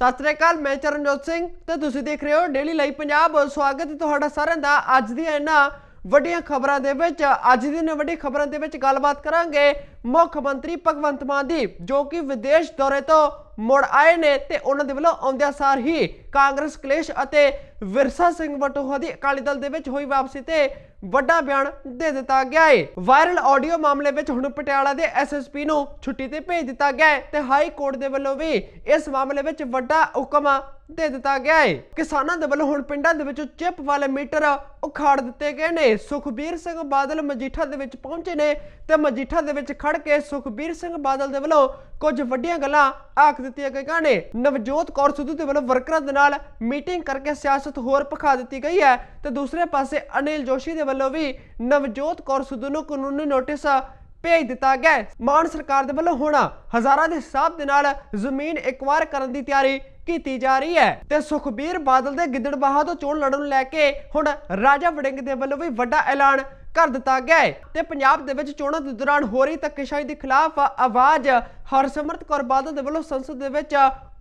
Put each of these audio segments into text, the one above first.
ਸਤਿ ਸ੍ਰੀ ਅਕਾਲ, ਮੈਂ ਚਰਨਜੋਤ ਸਿੰਘ ਤੇ ਤੁਸੀਂ ਦੇਖ ਰਹੇ ਹੋ ਡੇਲੀ ਲਾਈਵ ਪੰਜਾਬ ਸਵਾਗਤ ਹੈ ਤੁਹਾਡਾ ਸਾਰਿਆਂ ਦਾ ਅੱਜ ਦੀਆਂ ਇਹਨਾਂ ਵੱਡੀਆਂ ਖਬਰਾਂ ਦੇ ਵਿੱਚ। ਅੱਜ ਦੀ ਨੇ ਵੱਡੀ ਖਬਰਾਂ ਦੇ ਵਿੱਚ ਗੱਲਬਾਤ ਕਰਾਂਗੇ ਮੁੱਖ ਮੰਤਰੀ ਭਗਵੰਤ ਮਾਨ ਦੀ, ਜੋ ਕਿ ਵਿਦੇਸ਼ ਦੌਰੇ ਤੋਂ ਮੁੜ ਆਏ ਨੇ ਤੇ ਉਹਨਾਂ ਦੇ ਵੱਲੋਂ ਆਉਂਦਿਆਂ ਸਾਰ ਹੀ ਕਾਂਗਰਸ, ਕਲੇਸ਼ ਅਤੇ ਵਿਰਸਾ ਸਿੰਘ ਵਟੋਹਾ ਦੀ ਅਕਾਲੀ ਦਲ ਦੇ ਵਿੱਚ ਹੋਈ ਵਾਪਸੀ ਤੇ ਵੱਡਾ ਬਿਆਨ ਦੇ ਦਿੱਤਾ ਗਿਆ ਹੈ ਵਾਇਰਲ ਆਡੀਓ ਮਾਮਲੇ ਵਿੱਚ ਹੁਣ ਪਟਿਆਲਾ ਦੇ ਐਸਐਸਪੀ ਨੂੰ ਛੁੱਟੀ ਤੇ ਭੇਜ ਦਿੱਤਾ ਗਿਆ ਹੈ ਤੇ ਹਾਈ ਕੋਰਟ ਦੇ ਵੱਲੋਂ ਵੀ ਇਸ ਮਾਮਲੇ ਵਿੱਚ ਵੱਡਾ ਹੁਕਮ ਦੇ ਦਿੱਤਾ ਗਿਆ ਹੈ ਕਿਸਾਨਾਂ ਦੇ ਵੱਲੋਂ ਹੁਣ ਪਿੰਡਾਂ ਦੇ ਵਿੱਚੋਂ ਚਿੱਪ ਵਾਲੇ ਮੀਟਰ ਉਖਾੜ ਦਿੱਤੇ ਗਏ ਨੇ। ਸੁਖਬੀਰ ਸਿੰਘ ਬਾਦਲ ਮਜੀਠਾ ਦੇ ਵਿੱਚ ਪਹੁੰਚੇ ਨੇ ਤੇ ਮਜੀਠਾ ਦੇ ਵਿੱਚ ਖੜ ਕੇ ਸੁਖਬੀਰ ਸਿੰਘ ਬਾਦਲ ਦੇ ਵੱਲੋਂ ਕੁਝ ਵੱਡੀਆਂ ਗੱਲਾਂ ਆਖ ਦਿੱਤੀਆਂ ਗਈਆਂ ਨੇ। ਨਵਜੋਤ ਕੌਰ ਸਿੱਧੂ ਦੇ ਵੱਲੋਂ ਵਰਕਰਾਂ ਦੇ ਨਾਲ ਮੀਟਿੰਗ ਕਰਕੇ ਸਿਆਸਤ ਹੋਰ ਪਖਾ ਦਿੱਤੀ ਗਈ ਹੈ ਤੇ ਦੂਸਰੇ ਪਾਸੇ ਅਨਿਲ ਜੋਸ਼ੀ ਦੇ ਵੱਲੋਂ ਵੀ ਨਵਜੋਤ ਕੌਰ ਸਿੱਧੂ ਨੂੰ ਕਾਨੂੰਨੀ ਨੋਟਿਸ ਭੇਜ ਦਿੱਤਾ ਗਿਆ ਮਾਨ ਸਰਕਾਰ ਦੇ ਵੱਲੋਂ ਹੁਣ ਹਜ਼ਾਰਾਂ ਦੇ ਹਿਸਾਬ ਦੇ ਨਾਲ ਜ਼ਮੀਨ ਇਕਵਾਰ ਕਰਨ ਦੀ ਤਿਆਰੀ ਕੀਤੀ ਜਾ ਰਹੀ ਹੈ ਤੇ ਸੁਖਬੀਰ ਬਾਦਲ ਦੇ ਗਿੱਦੜਬਾਹਾ ਤੋਂ ਚੋਣ ਲੜਨ ਲੈ ਕੇ ਹੁਣ ਰਾਜਾ ਵੜਿੰਗ ਦੇ ਵੱਲੋਂ ਵੀ ਵੱਡਾ ਐਲਾਨ ਕਰ ਦਿੱਤਾ ਗਿਆ ਹੈ ਤੇ ਪੰਜਾਬ ਦੇ ਵਿੱਚ ਚੋਣਾਂ ਦੇ ਦੌਰਾਨ ਹੋ ਰਹੀ ਧੱਕੇਸ਼ਾਹੀ ਦੇ ਖਿਲਾਫ ਆਵਾਜ਼ ਹਰਸਿਮਰਤ ਕੌਰ ਬਾਦਲ ਦੇ ਵੱਲੋਂ ਸੰਸਦ ਦੇ ਵਿੱਚ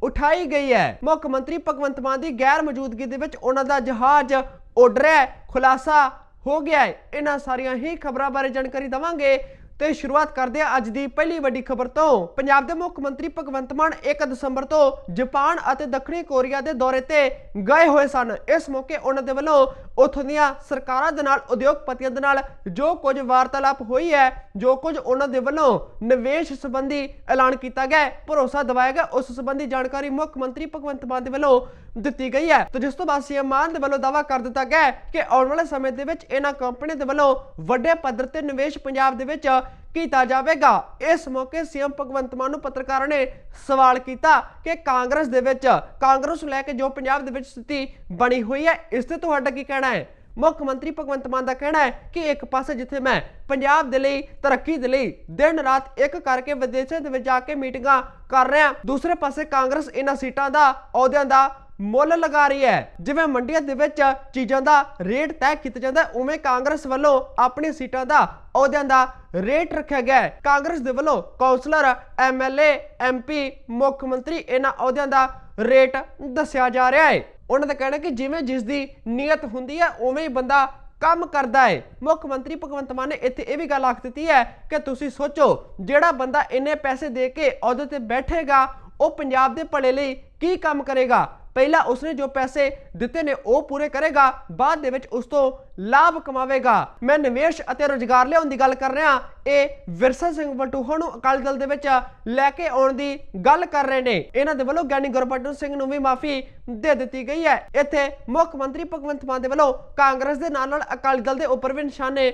ਉਠਾਈ ਗਈ ਹੈ। ਮੁੱਖ ਮੰਤਰੀ ਭਗਵੰਤ ਮਾਨ ਦੀ ਗੈਰ ਮੌਜੂਦਗੀ ਦੇ ਵਿੱਚ ਉਹਨਾਂ ਦਾ ਜਹਾਜ਼ ਉੱਡ ਰਿਹਾ ਖੁਲਾਸਾ ਹੋ ਗਿਆ ਹੈ। ਇਹਨਾਂ ਸਾਰੀਆਂ ਹੀ ਖਬਰਾਂ ਬਾਰੇ ਜਾਣਕਾਰੀ ਦਵਾਂਗੇ ਤੇ ਸ਼ੁਰੂਆਤ ਕਰਦੇ ਹਾਂ ਅੱਜ ਦੀ ਪਹਿਲੀ ਵੱਡੀ ਖਬਰ ਤੋਂ। ਪੰਜਾਬ ਦੇ ਮੁੱਖ ਮੰਤਰੀ ਭਗਵੰਤ ਮਾਨ 1 ਦਸੰਬਰ ਤੋਂ ਜਾਪਾਨ ਅਤੇ ਦੱਖਣੀ ਕੋਰੀਆ ਦੇ ਦੌਰੇ ਤੇ ਗਏ ਹੋਏ ਸਨ। ਇਸ ਮੌਕੇ ਉਹਨਾਂ ਦੇ ਵੱਲੋਂ ਉੱਥੋਂ ਦੀਆਂ ਸਰਕਾਰਾਂ ਦੇ ਨਾਲ ਉਦਯੋਗਪਤੀਆਂ ਦੇ ਨਾਲ ਜੋ ਕੁਝ ਵਾਰਤਾਲਾਪ ਹੋਈ ਹੈ ਜੋ ਕੁਝ ਉਹਨਾਂ ਦੇ ਵੱਲੋਂ ਨਿਵੇਸ਼ ਸੰਬੰਧੀ ਐਲਾਨ ਕੀਤਾ ਗਿਆ ਹੈ, ਭਰੋਸਾ ਦਿਵਾਇਆ ਗਿਆ। ਉਸ ਸੰਬੰਧੀ ਜਾਣਕਾਰੀ ਮੁੱਖ ਮੰਤਰੀ ਭਗਵੰਤ ਮਾਨ ਦੇ ਵੱਲੋਂ ਦਿੱਤੀ ਗਈ ਹੈ। ਤੇ ਜਿਸ ਤੋਂ ਬਾਅਦ ਸੀਐਮ ਮਾਨ ਦੇ ਵੱਲੋਂ ਦਾਅਵਾ ਕਰ ਦਿੱਤਾ ਗਿਆ ਕਿ ਆਉਣ ਵਾਲੇ ਸਮੇਂ ਦੇ ਵਿੱਚ ਇਹਨਾਂ ਕੰਪਨੀਆਂ ਦੇ ਵੱਲੋਂ ਵੱਡੇ ਪੱਧਰ ਤੇ ਨਿਵੇਸ਼ ਪੰਜਾਬ ਦੇ ਵਿੱਚ ਕੀਤਾ ਜਾਵੇਗਾ। ਇਸ ਮੌਕੇ ਸੀਐਮ ਭਗਵੰਤ ਮਾਨ ਨੂੰ ਪੱਤਰਕਾਰਾਂ ਨੇ ਸਵਾਲ ਕੀਤਾ ਕਿ ਕਾਂਗਰਸ ਦੇ ਵਿੱਚ, ਕਾਂਗਰਸ ਨੂੰ ਲੈ ਕੇ ਜੋ ਪੰਜਾਬ ਦੇ ਵਿੱਚ ਸਥਿਤੀ ਬਣੀ ਹੋਈ ਹੈ, ਇਸ ਤੇ ਤੁਹਾਡਾ ਕੀ ਕਹਿਣਾ ਹੈ? ਮੁੱਖ ਮੰਤਰੀ ਭਗਵੰਤ ਮਾਨ ਦਾ ਕਹਿਣਾ ਹੈ ਕਿ ਇੱਕ ਪਾਸੇ ਜਿੱਥੇ ਮੈਂ ਪੰਜਾਬ ਦੇ ਲਈ, ਤਰੱਕੀ ਦੇ ਲਈ ਦਿਨ ਰਾਤ ਇੱਕ ਕਰਕੇ ਵਿਦੇਸ਼ਾਂ ਦੇ ਵਿੱਚ ਜਾ ਕੇ ਮੀਟਿੰਗਾਂ ਕਰ ਰਿਹਾ, ਦੂਸਰੇ ਪਾਸੇ ਕਾਂਗਰਸ ਇਹਨਾਂ ਸੀਟਾਂ ਦਾ, ਅਹੁਦਿਆਂ ਦਾ ਮੁੱਲ ਲਗਾ ਰਹੀ ਹੈ। ਜਿਵੇਂ ਮੰਡੀਆਂ ਦੇ ਵਿੱਚ ਚੀਜ਼ਾਂ ਦਾ ਰੇਟ ਤੈਅ ਕੀਤਾ ਜਾਂਦਾ, ਉਵੇਂ ਕਾਂਗਰਸ ਵੱਲੋਂ ਆਪਣੀ ਸੀਟਾਂ ਦਾ ਅਹੁਦਿਆਂ ਦਾ ਰੇਟ ਰੱਖਿਆ ਗਿਆ ਕਾਂਗਰਸ ਦੇ ਵੱਲੋਂ ਕਾਉਂਸਲਰ ਐਮਐਲਏ ਐਮਪੀ ਮੁੱਖ ਮੰਤਰੀ ਇਹਨਾਂ ਅਹੁਦਿਆਂ ਦਾ ਰੇਟ ਦੱਸਿਆ ਜਾ ਰਿਹਾ ਹੈ। ਉਹਨਾਂ ਦਾ ਕਹਿਣਾ ਕਿ ਜਿਵੇਂ ਜਿਸ ਦੀ ਨੀਅਤ ਹੁੰਦੀ ਹੈ, ਉਵੇਂ ਹੀ ਬੰਦਾ ਕੰਮ ਕਰਦਾ ਹੈ। ਮੁੱਖ ਮੰਤਰੀ ਭਗਵੰਤ ਮਾਨ ਨੇ ਇੱਥੇ ਇਹ ਵੀ ਗੱਲ ਆਖ ਦਿੱਤੀ ਹੈ ਕਿ ਤੁਸੀਂ ਸੋਚੋ, ਜਿਹੜਾ ਬੰਦਾ ਇੰਨੇ ਪੈਸੇ ਦੇ ਕੇ ਅਹੁਦੇ ਤੇ ਬੈਠੇਗਾ, ਉਹ ਪੰਜਾਬ ਦੇ ਭਲੇ ਲਈ ਕੀ ਕੰਮ ਕਰੇਗਾ? ਪਹਿਲਾਂ ਉਸਨੇ ਜੋ ਪੈਸੇ ਦਿੱਤੇ ਨੇ ਉਹ ਪੂਰੇ ਕਰੇਗਾ, ਬਾਅਦ ਦੇ ਵਿੱਚ ਉਸ ਤੋਂ ਲਾਭ ਕਮਾਵੇਗਾ। ਮੈਂ ਨਿਵੇਸ਼ ਅਤੇ ਰੋਜ਼ਗਾਰ ਲਿਆਉਣ ਦੀ ਗੱਲ ਕਰ ਰਿਹਾ, ਇਹ ਵਿਰਸਾ ਸਿੰਘ ਵਟੂਹਾ ਨੂੰ ਅਕਾਲੀ ਦਲ ਦੇ ਵਿੱਚ ਲੈ ਕੇ ਆਉਣ ਦੀ ਗੱਲ ਕਰ ਰਹੇ ਨੇ। ਇਹਨਾਂ ਦੇ ਵੱਲੋਂ ਗਿਆਨੀ ਗੁਰਬਚਨ ਸਿੰਘ ਨੂੰ ਵੀ ਮਾਫੀ ਦੇ ਦਿੱਤੀ ਗਈ ਹੈ। ਇੱਥੇ ਮੁੱਖ ਮੰਤਰੀ ਭਗਵੰਤ ਮਾਨ ਦੇ ਵੱਲੋਂ ਕਾਂਗਰਸ ਦੇ ਨਾਲ ਨਾਲ ਅਕਾਲੀ ਦਲ ਦੇ ਉੱਪਰ ਵੀ ਨਿਸ਼ਾਨੇ